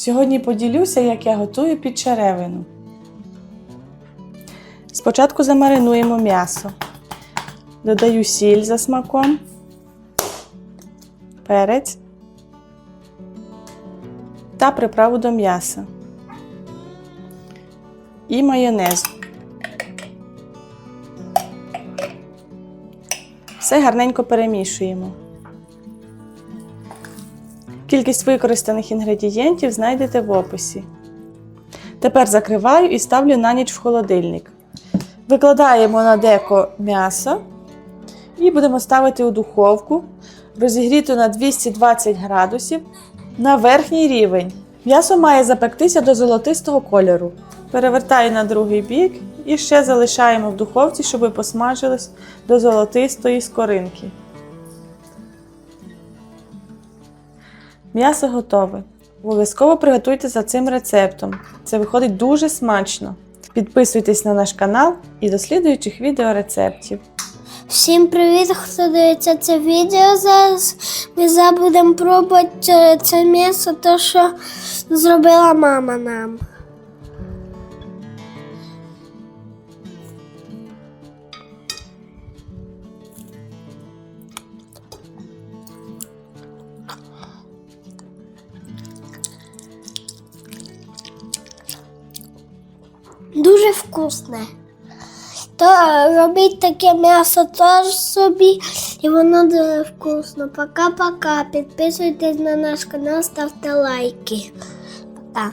Сьогодні поділюся, як я готую підчеревину. Спочатку замаринуємо м'ясо. Додаю сіль за смаком, перець та приправу до м'яса і майонез. Все гарненько перемішуємо. Кількість використаних інгредієнтів знайдете в описі. Тепер закриваю і ставлю на ніч в холодильник. Викладаємо на деко м'ясо і будемо ставити у духовку, розігріту на 220 градусів на верхній рівень. М'ясо має запектися до золотистого кольору. Перевертаю на другий бік і ще залишаємо в духовці, щоб посмажилось до золотистої скоринки. М'ясо готове. Обов'язково приготуйте за цим рецептом. Це виходить дуже смачно. Підписуйтесь на наш канал і до слідуючих відеорецептів. Всім привіт, хто дивиться це відео зараз. Ми забудемо пробувати це м'ясо, то що зробила мама нам. Дуже вкусне. То робіть таке м'ясо теж собі, і воно дуже вкусно. Пока-пока. Підписуйтесь на наш канал, ставте лайки. Пока.